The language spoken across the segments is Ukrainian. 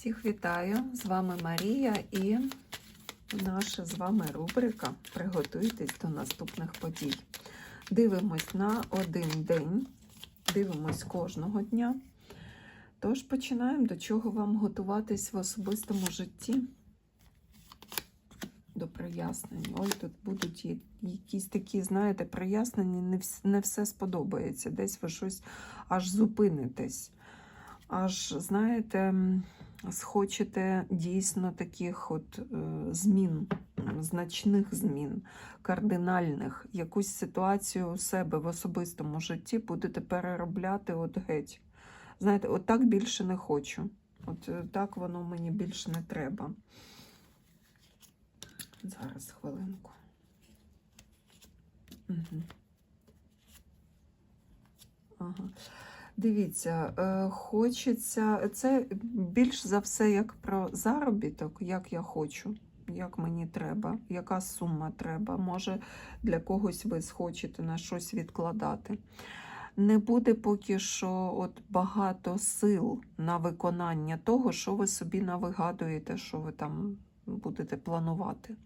Всіх вітаю! З вами Марія і наша з вами рубрика Приготуйтесь до наступних подій. Дивимось на один день, дивимось кожного дня. Тож починаємо, до чого вам готуватись в особистому житті. До прояснень. Ой, тут будуть якісь такі, знаєте, прояснення, не, вс- не все сподобається. Десь ви щось аж зупинитесь. Аж, знаєте, схочете дійсно таких от е, змін, значних змін, кардинальних, якусь ситуацію у себе в особистому житті будете переробляти от геть. Знаєте, от так більше не хочу. От е, так воно мені більше не треба. Зараз хвилинку. Угу. Ага. Дивіться, е, хочеться, це більш за все як про заробіток, як я хочу, як мені треба, яка сума треба. Може, для когось ви схочете на щось відкладати. Не буде поки що от багато сил на виконання того, що ви собі навигадуєте, що ви там будете планувати.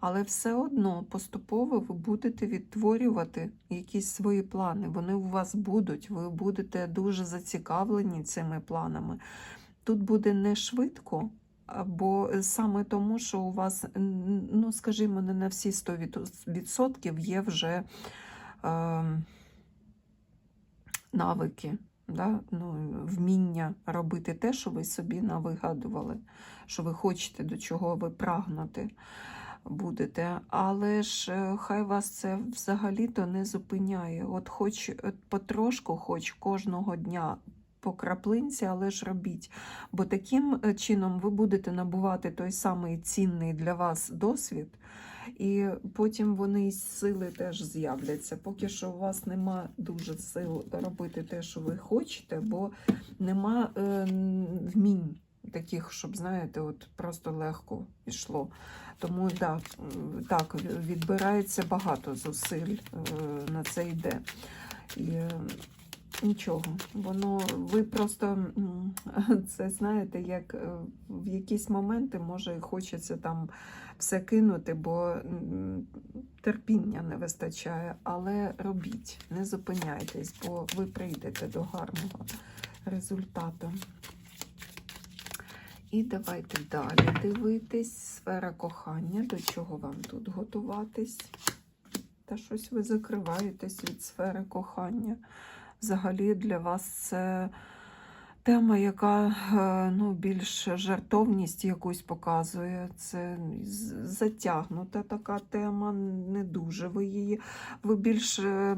Але все одно поступово ви будете відтворювати якісь свої плани. Вони у вас будуть, ви будете дуже зацікавлені цими планами. Тут буде не швидко, бо саме тому, що у вас, ну скажімо, не на всі 100% є вже е, навики. Да? Ну, вміння робити те, що ви собі навигадували, що ви хочете, до чого ви прагнути будете. Але ж е, хай вас це взагалі-то не зупиняє. От хоч от потрошку, хоч кожного дня по краплинці, але ж робіть. Бо таким е, чином ви будете набувати той самий цінний для вас досвід. І потім вони із сили теж з'являться. Поки що у вас нема дуже сил робити те, що ви хочете, бо нема е, вмінь таких, щоб, знаєте, от просто легко йшло. Тому да, так, відбирається багато зусиль е, на це йде. І е, нічого, воно ви просто це знаєте, як е, в якісь моменти може хочеться там все кинути, бо терпіння не вистачає. Але робіть, не зупиняйтесь, бо ви прийдете до гарного результату. І давайте далі дивитись. Сфера кохання, до чого вам тут готуватись. Та щось ви закриваєтесь від сфери кохання. Взагалі для вас це тема, яка е, ну, більш жартовність якусь показує. Це затягнута така тема, не дуже ви її. Ви більш, е, е,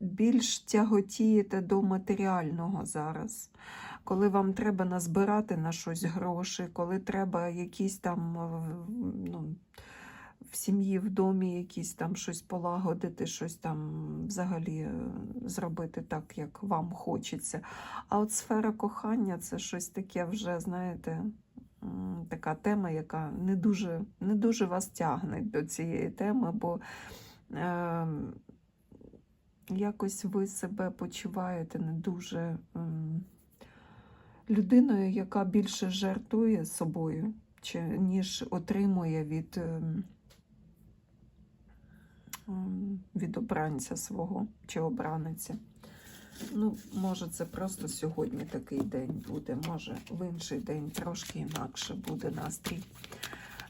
більш тяготієте до матеріального зараз коли вам треба назбирати на щось гроші, коли треба якісь там ну, в сім'ї, в домі якісь там щось полагодити, щось там взагалі е, зробити так, як вам хочеться. А от сфера кохання це щось таке вже, знаєте, така тема, яка не дуже, не дуже вас тягне до цієї теми, бо е, якось ви себе почуваєте не дуже. м, людиною, яка більше жертує собою, чи, ніж отримує від, ем, ем, від обранця свого чи обраниця. Ну, може, це просто сьогодні такий день буде, може, в інший день трошки інакше буде настрій.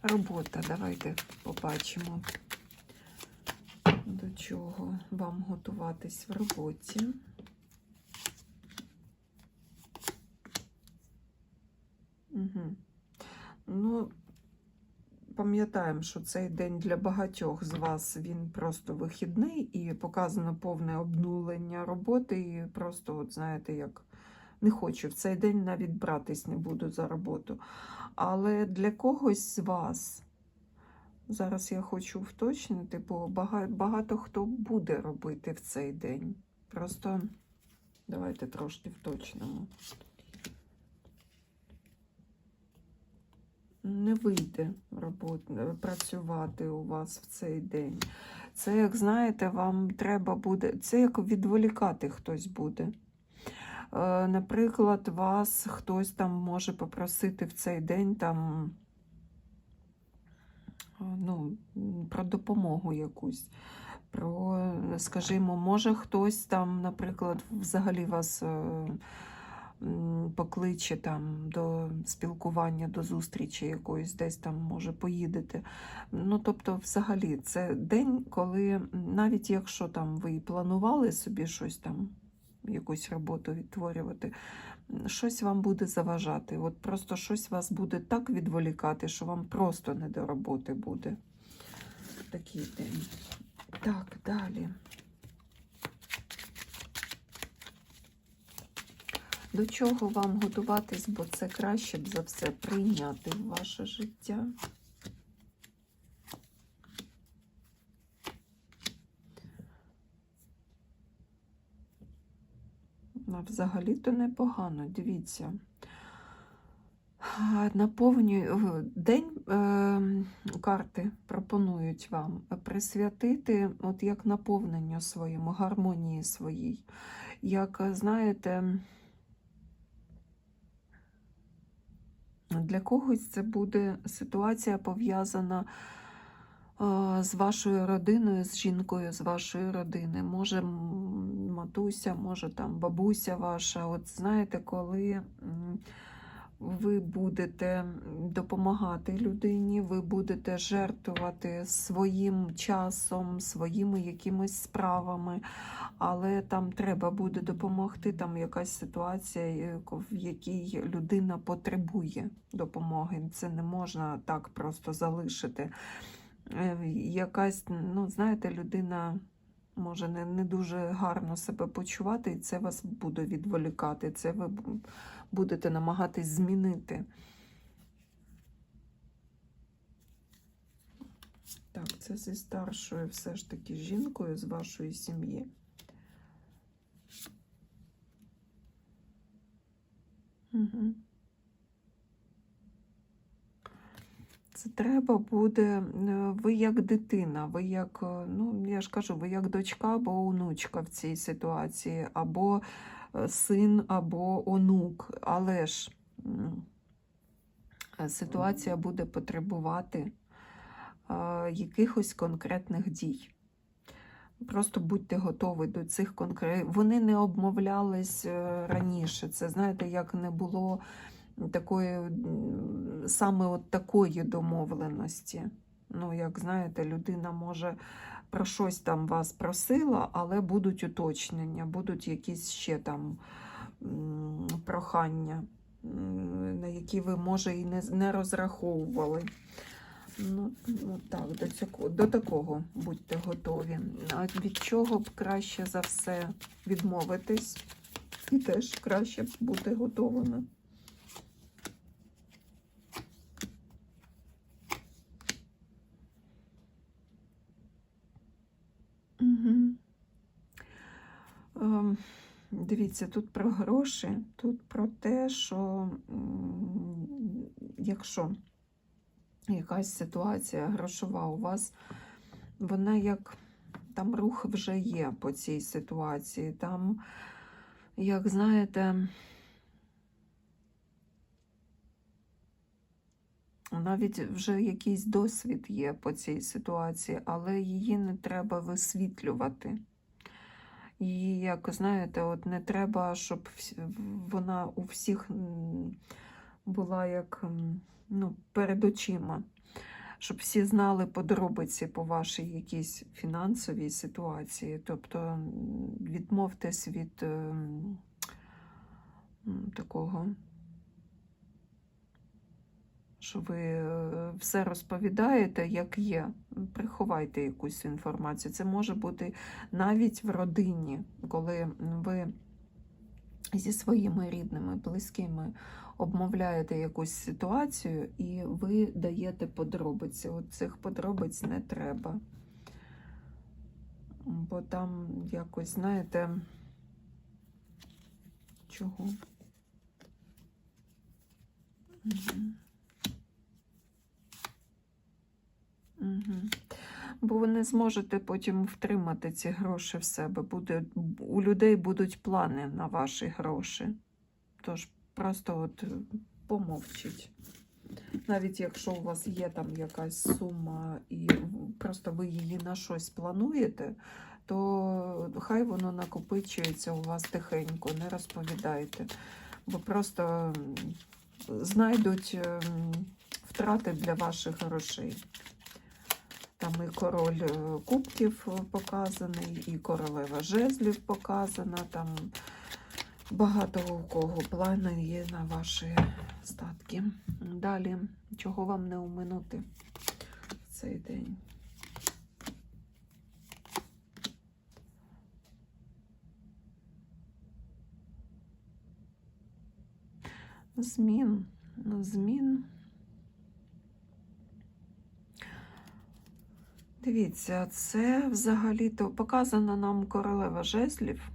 Робота, давайте побачимо, до чого вам готуватись в роботі. Угу. Ну, пам'ятаємо, що цей день для багатьох з вас він просто вихідний і показано повне обнулення роботи. І просто, от знаєте, як не хочу в цей день навіть братись не буду за роботу. Але для когось з вас, зараз я хочу уточнити, бо бага- багато хто буде робити в цей день. Просто давайте трошки вточнимо. Не вийде робот, працювати у вас в цей день. Це, як знаєте, вам треба буде, це як відволікати хтось буде. Е, Наприклад, вас хтось там може попросити в цей день там, е, ну, про допомогу якусь. Про, скажімо, може хтось там, наприклад, взагалі вас е, покличе там до спілкування, до зустрічі якоїсь, десь там, може, поїдете. Ну, тобто, взагалі, це день, коли навіть якщо там ви планували собі щось там, якусь роботу відтворювати, щось вам буде заважати. От просто щось вас буде так відволікати, що вам просто не до роботи буде. Такий день. Так, далі. До чого вам готуватись, бо це краще б за все прийняти в ваше життя. Взагалі-то непогано, дивіться. Наповнюю день е, карти пропонують вам присвятити, от як наповненню своєму, гармонії своїй. Як знаєте, для когось це буде ситуація пов'язана е, з вашою родиною, з жінкою з вашої родини. Може, матуся, може там бабуся ваша. От знаєте, коли. Ви будете допомагати людині, ви будете жертвувати своїм часом, своїми якимись справами, але там треба буде допомогти. Там якась ситуація, в якій людина потребує допомоги. Це не можна так просто залишити. Е, Якась, ну, знаєте, людина. Може не, не дуже гарно себе почувати, і це вас буде відволікати. Це ви будете намагатись змінити. Так, це зі старшою все ж таки жінкою з вашої сім'ї. Угу. Треба буде, е, ви як дитина, ви як, е, ну я ж кажу, ви як дочка або онучка в цій ситуації, або е, син, або онук. Але ж ситуація буде потребувати якихось конкретних дій. Просто будьте готові до цих конкретних. Вони не обмовлялись раніше. Це знаєте, як не було такої саме от такої домовленості. Ну, як знаєте, людина може про щось там вас просила, але будуть уточнення, будуть якісь ще там прохання, на які ви, може, і не, не розраховували. Ну, ну так, до, цього, до такого будьте готові. А від чого б краще за все відмовитись? І теж краще бути готовими. Дивіться, тут про гроші, тут про те, що якщо якась ситуація грошова у вас, вона як там рух вже є по цій ситуації. Там, як знаєте, навіть вже якийсь досвід є по цій ситуації, але її не треба висвітлювати. Її, як знаєте, от не треба, щоб вона у всіх була як ну, перед очима, щоб всі знали подробиці по вашій якійсь фінансовій ситуації. Тобто відмовтесь від ем, такого, що ви е, все розповідаєте, як є. Приховайте якусь інформацію. Це може бути навіть в родині, коли ви зі своїми рідними, близькими обмовляєте якусь ситуацію і ви даєте подробиці. От цих подробиць не треба. Бо там якось, знаєте, чого? Угу. Бо ви не зможете потім втримати ці гроші в себе. Буде, у людей будуть плани на ваші гроші. Тож просто от е, помовчіть. Навіть якщо у вас є там якась сума і просто ви її на щось плануєте, то хай воно накопичується у вас тихенько, не розповідайте. Бо просто знайдуть ем, втрати для ваших грошей. Там і король е, кубків е, показаний, і королева жезлів показана. Там багато у кого плани є на ваші статки. Далі, чого вам не оминути в цей день? Змін. Змін. Дивіться, це взагалі-то показана нам королева жезлів.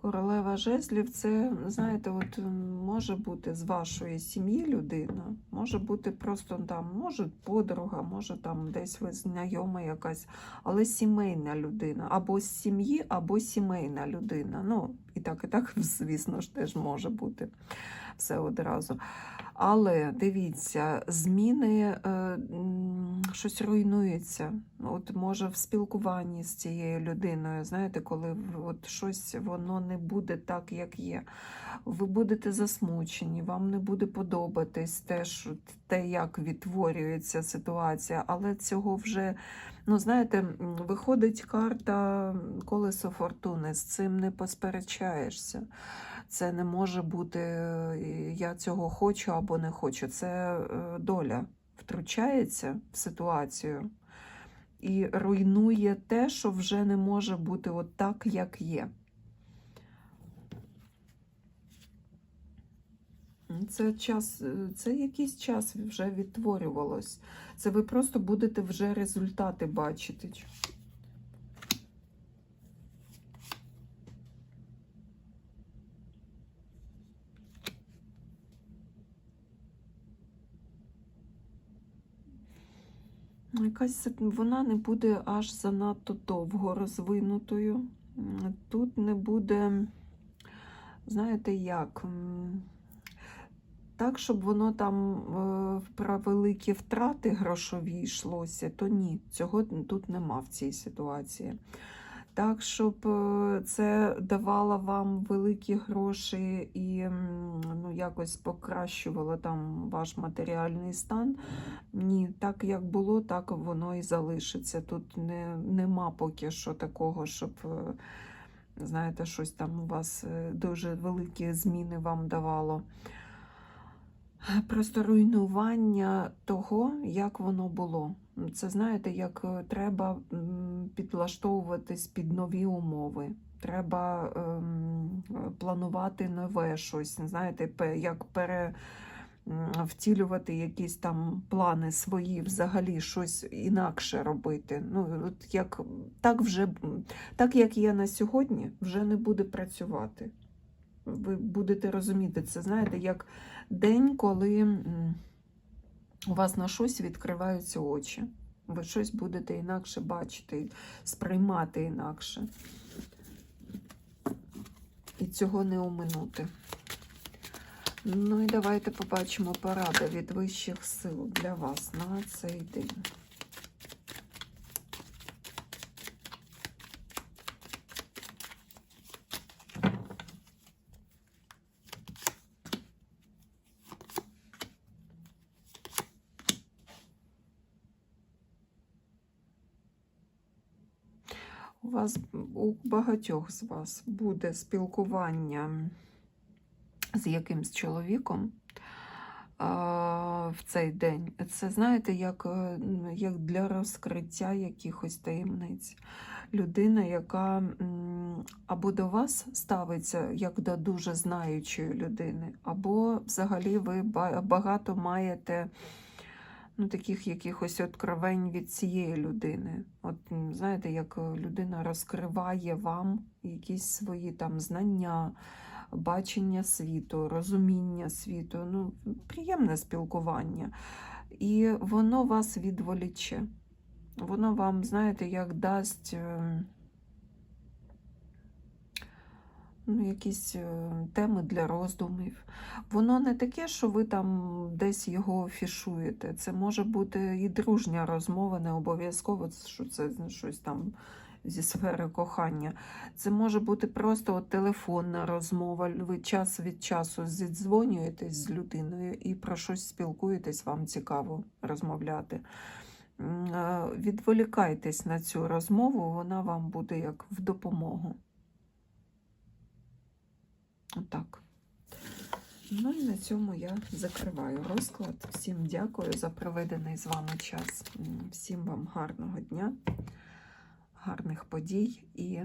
Королева жезлів це, знаєте, от може бути з вашої сім'ї людина, може бути просто там, може подруга, може там десь ви знайома якась, але сімейна людина. Або з сім'ї, або сімейна людина. Ну, і так, і так, звісно ж, теж може бути все одразу. Але дивіться, зміни, е, щось руйнується. От може в спілкуванні з цією людиною, знаєте, коли от щось воно не буде так, як є. Ви будете засмучені, вам не буде подобатись те, що, те, як відтворюється ситуація, але цього вже, ну знаєте, виходить карта колесо фортуни, з цим не посперечаєшся. Це не може бути е, я цього хочу або не хочу. Це е, доля втручається в ситуацію і руйнує те, що вже не може бути от так, як є. Це час, е, це якийсь час вже відтворювалось. Це ви просто будете вже результати бачити. Якась вона не буде аж занадто довго розвинутою. Тут не буде, знаєте як, так, щоб воно там е, про великі втрати грошові йшлося, то ні, цього тут нема в цій ситуації. Так, щоб е, це давало вам великі гроші і ну, якось покращувало там ваш матеріальний стан. Ні, так як було, так воно і залишиться. Тут не, нема поки що такого, щоб, е, знаєте, щось там у вас е, дуже великі зміни вам давало. Просто руйнування того, як воно було. Це знаєте, як е, треба підлаштовуватись під нові умови. Треба ем, планувати нове щось, знаєте, як пере, втілювати якісь там плани свої, взагалі щось інакше робити. Ну, от як, так, вже, так як є на сьогодні, вже не буде працювати. Ви будете розуміти це, знаєте, як день, коли у вас на щось відкриваються очі. Ви щось будете інакше бачити, сприймати інакше. І цього не оминути. Ну і давайте побачимо порада від вищих сил для вас на цей день. У вас у багатьох з вас буде спілкування з якимсь чоловіком в цей день. Це, знаєте, як, е, як для розкриття якихось таємниць. Людина, яка або до вас ставиться як до дуже знаючої людини, або взагалі ви багато маєте ну, таких якихось откровень від цієї людини. От знаєте, як е, людина розкриває вам якісь свої там знання, бачення світу, розуміння світу, ну, приємне спілкування. І воно вас відволіче. Воно вам, знаєте, як дасть е, ну, якісь е, теми для роздумів. Воно не таке, що ви там десь його фішуєте. Це може бути і дружня розмова, не обов'язково, що це щось там зі сфери кохання. Це може бути просто от телефонна розмова. Ви час від часу зідзвонюєтесь з людиною і про щось спілкуєтесь, вам цікаво розмовляти. Е, Відволікайтесь на цю розмову, вона вам буде як в допомогу. Отак. Ну і на цьому я закриваю розклад. Всім дякую за проведений з вами час. Всім вам гарного дня, гарних подій і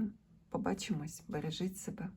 побачимось. Бережіть себе.